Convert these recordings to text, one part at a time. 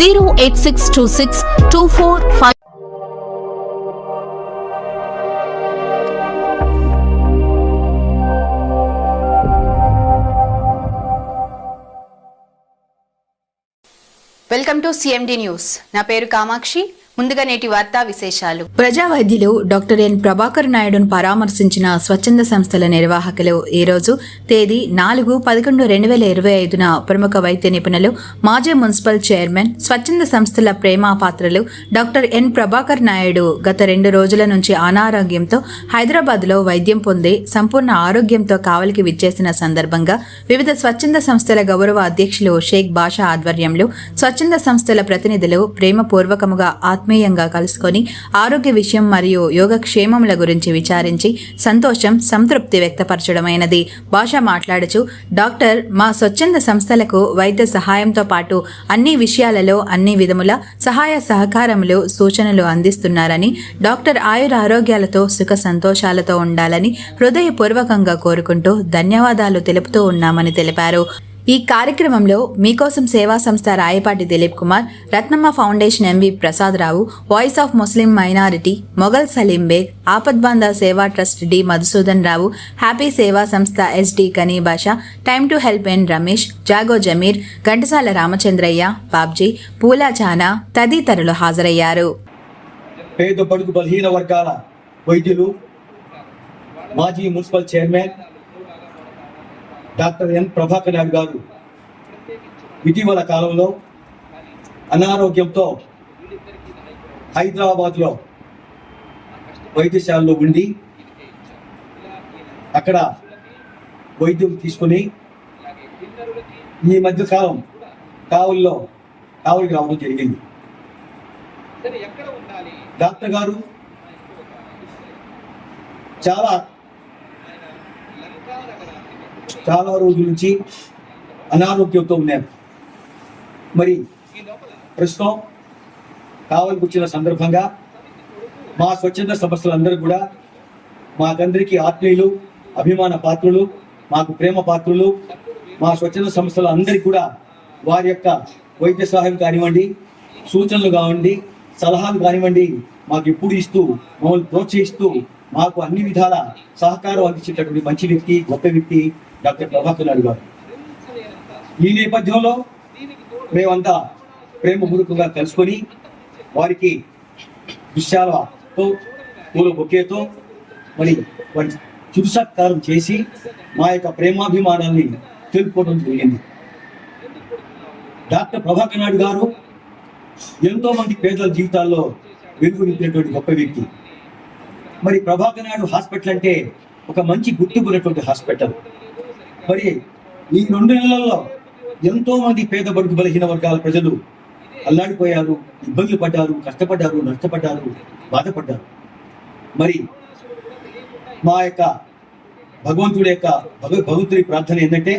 zero eight six two six two four five welcome to CMD news నా పేరు కామాక్షి. ముందుగా నేటి వార్తా విశేషాలు. ప్రజా వైద్యులు డాక్టర్ ఎన్. ప్రభాకర్ నాయుడును పరామర్శించిన స్వచ్ఛంద సంస్థల నిర్వాహకులు ఈ రోజు తేదీ నాలుగు పదకొండు రెండు వేల ఇరవై ఐదున ప్రముఖ వైద్య నిపుణులు మాజీ మున్సిపల్ చైర్మన్ స్వచ్ఛంద సంస్థల ప్రేమ పాత్రలు డాక్టర్ ఎన్. ప్రభాకర్ నాయుడు గత రెండు రోజుల నుంచి అనారోగ్యంతో హైదరాబాద్లో వైద్యం పొంది సంపూర్ణ ఆరోగ్యంతో కావలికి విచ్చేసిన సందర్భంగా వివిధ స్వచ్ఛంద సంస్థల గౌరవ అధ్యక్షులు షేక్ బాషా ఆధ్వర్యంలో స్వచ్ఛంద సంస్థల ప్రతినిధులు ప్రేమపూర్వకముగా ఆత్మీయంగా కలుసుకొని ఆరోగ్య విషయం మరియు యోగక్షేమముల గురించి విచారించి సంతోషం సంతృప్తి వ్యక్తపరచడమైనది. భాష మాట్లాడుచు డాక్టర్ మా స్వచ్ఛంద సంస్థలకు వైద్య సహాయంతో పాటు అన్ని విషయాలలో అన్ని విధముల సహాయ సహకారములు సూచనలు అందిస్తున్నారని డాక్టర్ ఆయుర ఆరోగ్యాలతో సుఖ సంతోషాలతో ఉండాలని హృదయపూర్వకంగా కోరుకుంటూ ధన్యవాదాలు తెలుపుతూ ఉన్నామని తెలిపారు. ఈ కార్యక్రమంలో మీకోసం సేవా సంస్థ Rayapati Dilip Kumar Ratnamma foundation MV Prasadarao voice of Muslim minority Mughal Salim Baig Apadbandha Seva trust D Madhusudan Rao happy సేవా సంస్థ ఎస్డి కనీ time to help N Ramesh జాగో జమీర్ ఘంటసాల రామచంద్రయ్య బాబ్జీ పూలా చానా తదితరులు హాజరయ్యారు. పేద బడుగు బలహీన వర్గాల వైద్యులు మాజీ municipal chairman doctor N Prabhakar Naidu గారు ఇటీవల కాలంలో అనారోగ్యంతో హైదరాబాద్లో వైద్యశాలలో ఉండి అక్కడ వైద్యం తీసుకుని ఈ మధ్య కాలం కావుల్లో కావులికి రావడం జరిగింది. డాక్టర్ గారు చాలా చాలా రోజుల నుంచి అనారోగ్యంతో ఉన్నారు. మరి ప్రస్తుతం కావలికి వచ్చిన సందర్భంగా మా స్వచ్ఛంద సంస్థలందరూ కూడా మాకందరికీ ఆత్మీయులు అభిమాన పాత్రులు మాకు ప్రేమ పాత్రులు మా స్వచ్ఛంద సంస్థల అందరికీ కూడా వారి యొక్క వైద్య సహాయం కానివ్వండి సూచనలు కానివ్వండి సలహాలు కానివ్వండి మాకు ఎప్పుడు ఇస్తూ మమ్మల్ని ప్రోత్సహిస్తూ మాకు అన్ని విధాల సహకారం అందించేటటువంటి మంచి వ్యక్తి గొప్ప వ్యక్తి డాక్టర్ ప్రభాకర్ నాయుడు గారు. ఈ నేపథ్యంలో మేమంతా ప్రేమ మురుకుగా కలుసుకొని వారికి విశాలతో పూల బొకేతో మరి వారి చురుసత్కారం చేసి మా యొక్క ప్రేమాభిమానాన్ని తెలుపుకోవడం జరిగింది. డాక్టర్ ప్రభాకర్ నాయుడు గారు ఎంతోమంది పేదల జీవితాల్లో వెలుగునిచ్చినటువంటి గొప్ప వ్యక్తి. మరి ప్రభాకర్ నాయుడు హాస్పిటల్ అంటే ఒక మంచి గుర్తింపు ఉన్నటువంటి హాస్పిటల్. మరి ఈ రెండు నెలల్లో ఎంతో మంది పేద బడుగు బలహీన వర్గాల ప్రజలు అల్లాడిపోయారు ఇబ్బందులు పడ్డారు కష్టపడ్డారు నష్టపడ్డారు బాధపడ్డారు. మరి మా యొక్క భగవంతుడి యొక్క భగ భగవంతుడి ప్రార్థన ఏంటంటే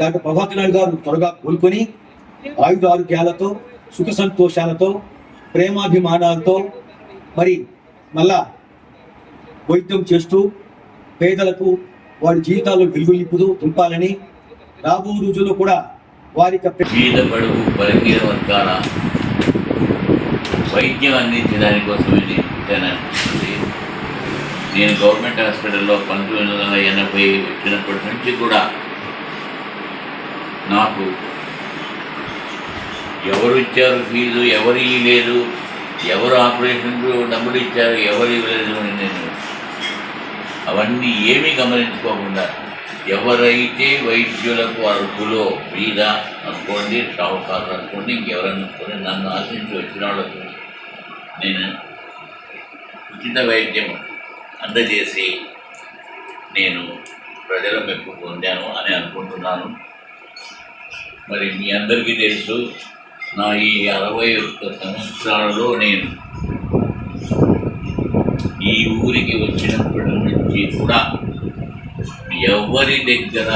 డాక్టర్ ప్రభాకర్ నాయుడు గారు త్వరగా కోలుకొని ఆయుధ ఆరోగ్యాలతో సుఖ సంతోషాలతో ప్రేమాభిమానాలతో మరి మళ్ళా వైద్యం చేస్తూ పేదలకు వారి జీవితాల్లో వెలుగు నింపుతూ రాబో రోజుల్లో కూడా వారి పేద బడుగు బలహీన వర్గాల వైద్యం అందించడానికి కోసం ఇది అనిపిస్తుంది. నేను గవర్నమెంట్ హాస్పిటల్లో పంతొమ్మిది వందల ఎనభై వచ్చినప్పటి నుంచి కూడా నాకు ఎవరు ఇచ్చారు ఫీజు ఎవరు ఇవ్వలేదు ఎవరు ఆపరేషన్కు డబ్బులు ఇచ్చారు ఎవరు ఇవ్వలేదు అని నేను అవన్నీ ఏమీ గమనించుకోకుండా ఎవరైతే వైద్యులకు అర్హులో మీద అనుకోండి షావుకారులు అనుకోండి ఇంకెవరన్నా అనుకోండి నన్ను ఆశించి వచ్చిన వాళ్ళకు నేను ఉచిత వైద్యం అందజేసి నేను ప్రజల మెప్పు పొందాను అని అనుకుంటున్నాను. మరి మీ అందరికీ తెలుసు నా ఈ అరవై ఒక్క సంవత్సరాలలో నేను ఈ ఊరికి వచ్చినప్పటి నుంచి కూడా ఎవరి దగ్గర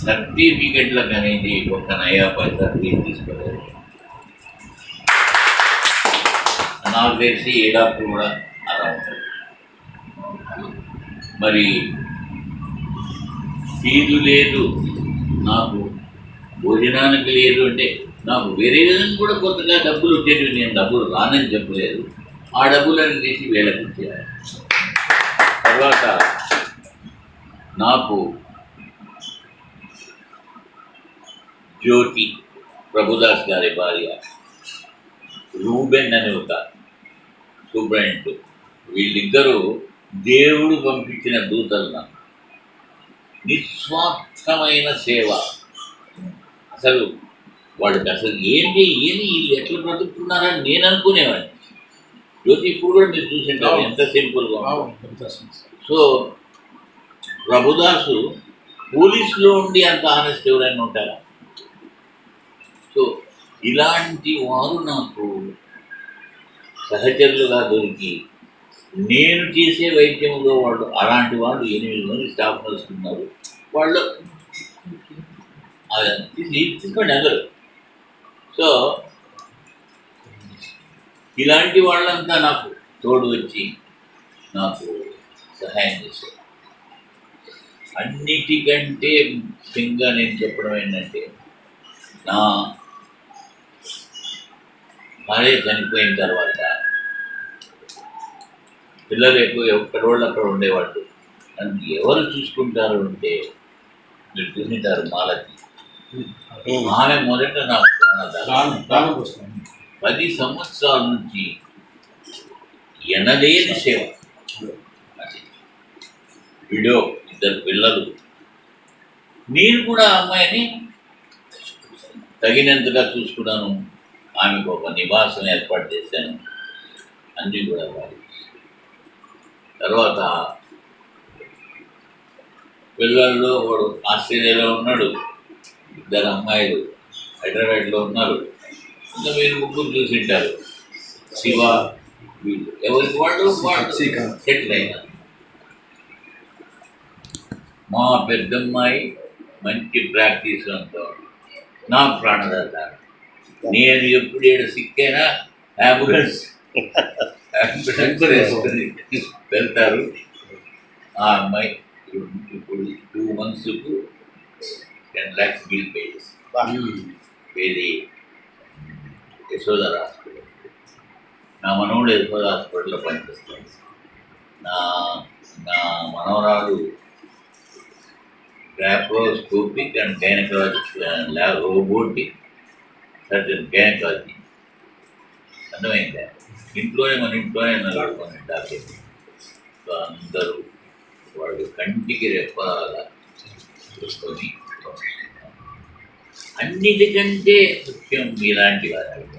సర్టిఫికెట్లకు అనేది ఒక నయా పైసా తీసుకోలేదు. నాకు తెలిసి ఏ డాక్టర్ కూడా అలా ఉంటుంది మరి ఫీజు లేదు నాకు భోజనానికి లేదు అంటే నాకు వేరే విధంగా కూడా కొత్తగా డబ్బులు వచ్చేటివి నేను డబ్బులు రానని చెప్పలేదు. ఆ డబ్బులను తీసి వేలకు తర్వాత నాకు జ్యోతి ప్రభుదాస్ గారి భార్య రూబెన్ అనే ఒక సూపరింట్ వీళ్ళిద్దరూ దేవుడు పంపించిన దూతలు నాకు. నిస్వార్థమైన సేవ. అసలు వాళ్ళకి అసలు ఏంటి ఏమి వీళ్ళు ఎట్లా బ్రతుకుతున్నారని నేను అనుకునేవాడిని. జ్యోతి ఇప్పుడు కూడా మీరు చూసింటారు ఎంత సింపుల్గా. సో ప్రభుదాసు పోలీసులో ఉండి అంత ఆనెస్ట్ ఎవరైనా ఉంటారా? సో ఇలాంటి వారు నాకు సహచరులుగా దొరికి నేను చేసే వైద్యంలో వాళ్ళు అలాంటి వాళ్ళు ఎనిమిది మంది స్టాఫ్ నర్స్ ఉన్నారు. వాళ్ళు తీసుకోండి అందరూ. సో ఇలాంటి వాళ్ళంతా నాకు తోడు వచ్చి నాకు సహాయం చేశారు. అన్నిటికంటే ముఖ్యంగా నేను చెప్పడం ఏంటంటే నా భార్య చనిపోయిన తర్వాత పిల్లలు ఎక్కువ ఎక్కడ వాళ్ళు అక్కడ ఉండేవాళ్ళు. నన్ను ఎవరు చూసుకుంటారు అంటే మీరు చూసింటారు మాలతి. ఆమె మొదట నాకు ప్రాణదాత. పది సంవత్సరాల నుంచి ఎనలేని సేవ. వీడియో విడో ఇద్దరు పిల్లలు. నేను కూడా అమ్మాయిని తగినంతగా చూసుకున్నాను. ఆమెకు ఒక నివాసం ఏర్పాటు చేశాను. అన్నీ కూడా వారి. తర్వాత పిల్లల్లో వాడు ఆస్ట్రేలియాలో ఉన్నాడు. ఇద్దరు అమ్మాయిలు హైదరాబాద్లో ఉన్నారు. ఇంకా మీరు ముగ్గురు చూసింటారు శివ వీళ్ళు ఎవరికి వాళ్ళు వాళ్ళు సెటిల్ అయినారు మా పెద్దమ్మాయి మంచి ప్రాక్టీస్ అంతా నా ప్రాణదాత. నేను ఎప్పుడు ఏడు సిక్కైనా? అంబులెన్స్ అంబులెన్స్ వేసుకొని వెళ్తారు. ఆ అమ్మాయి ఇప్పుడు two మంత్స్కు ten lakhs bill pay Yashodara hospital నా మనవడు యశోద హాస్పిటల్లో పనిచేస్తాడు. నా నా మనవరాలు laparoscopic and gynaecologic lab robotic surgeon gynaecology. అర్థమైందా? ఇంట్లోనే మన ఇంట్లోనే నలుగురు డాక్టర్ సో అందరూ వాళ్ళు కంటికి రెప్పలాగా చూసుకొని అన్నిటికంటే ముఖ్యం ఇలాంటి వారు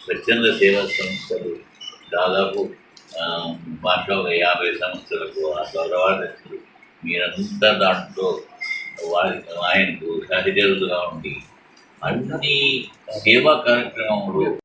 స్వచ్ఛంద సేవా సంస్థలు దాదాపు ఆ, మాట్లో ఒక యాభై సంస్థలకు ఆ తర్వాత మీరంతా దాంట్లో వారి ఆయనకు సహచరులుగా ఉండి అన్ని సేవా కార్యక్రమంలో